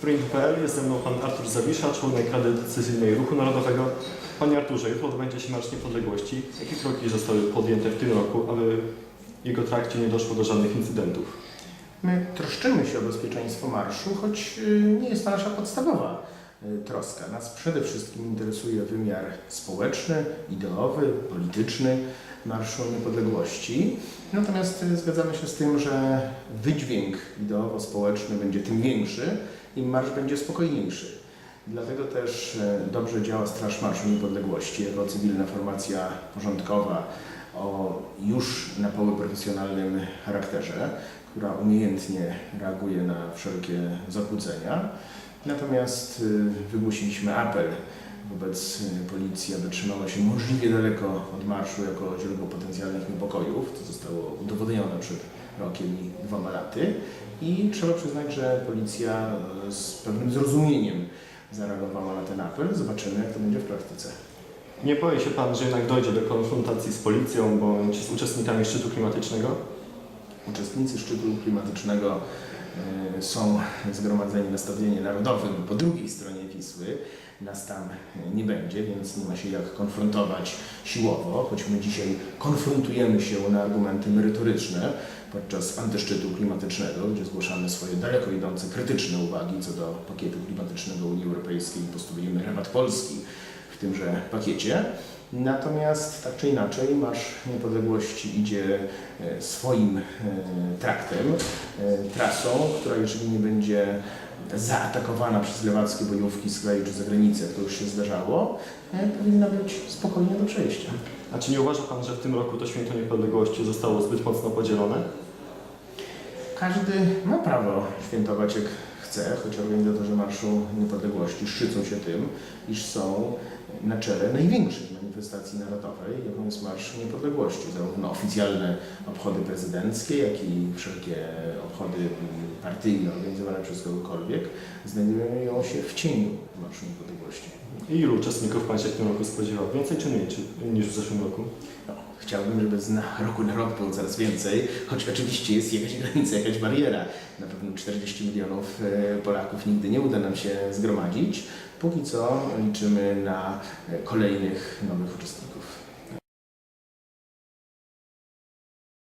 Print.pl jest ze mną pan Artur Zawisza, członek Rady Decyzyjnej Ruchu Narodowego. Panie Arturze, jutro odbędzie się Marsz Niepodległości. Jakie kroki zostały podjęte w tym roku, aby w jego trakcie nie doszło do żadnych incydentów? My troszczymy się o bezpieczeństwo marszu, choć y, nie jest to nasza podstawowa y, troska. Nas przede wszystkim interesuje wymiar społeczny, ideowy, polityczny Marszu Niepodległości. Natomiast y, zgadzamy się z tym, że wydźwięk ideowo-społeczny będzie tym większy, im marsz będzie spokojniejszy. Dlatego też y, dobrze działa Straż Marszu Niepodległości jako cywilna formacja porządkowa o już na poły profesjonalnym charakterze która umiejętnie reaguje na wszelkie zakłócenia. Natomiast y, wygłosiliśmy apel wobec y, policji, aby trzymała się możliwie daleko od marszu jako źródło potencjalnych niepokojów, co zostało udowodnione przed rokiem i dwoma laty. I trzeba przyznać, że policja y, z pewnym zrozumieniem zareagowała na ten apel. Zobaczymy, jak to będzie w praktyce. Nie boi się pan, że jednak dojdzie do konfrontacji z policją bądź z uczestnikami szczytu klimatycznego? Uczestnicy szczytu klimatycznego są zgromadzeni na Stadionie Narodowym po drugiej stronie Wisły. Nas tam nie będzie, więc nie ma się jak konfrontować siłowo, choć my dzisiaj konfrontujemy się na argumenty merytoryczne podczas antyszczytu klimatycznego, gdzie zgłaszamy swoje daleko idące krytyczne uwagi co do pakietu klimatycznego Unii Europejskiej i postulujemy rabat Polski w tymże pakiecie. Natomiast tak czy inaczej Marsz Niepodległości idzie e, swoim e, traktem, e, trasą, która jeżeli nie będzie zaatakowana przez lewackie bojówki z kraju czy zagranicy, jak to już się zdarzało, powinna być spokojnie do przejścia. A czy nie uważa pan, że w tym roku to święto niepodległości zostało zbyt mocno podzielone? Każdy ma prawo świętować jak chce, choć organizatorzy Marszu Niepodległości szczycą się tym, iż są na czele największej manifestacji narodowej, jaką jest Marsz Niepodległości. Zarówno oficjalne obchody prezydenckie, jak i wszelkie obchody partyjne organizowane przez kogokolwiek znajdują się w cieniu Marszu Niepodległości. I ilu uczestników pan się w tym roku spodziewał? Więcej czy mniej czy, niż w zeszłym roku? No, chciałbym, żeby z roku na rok było coraz więcej, choć oczywiście jest jakaś granica, jakaś bariera. Na pewno 40 milionów e, Polaków nigdy nie uda nam się zgromadzić. Póki co liczymy na e, kolejnych nowych uczestników.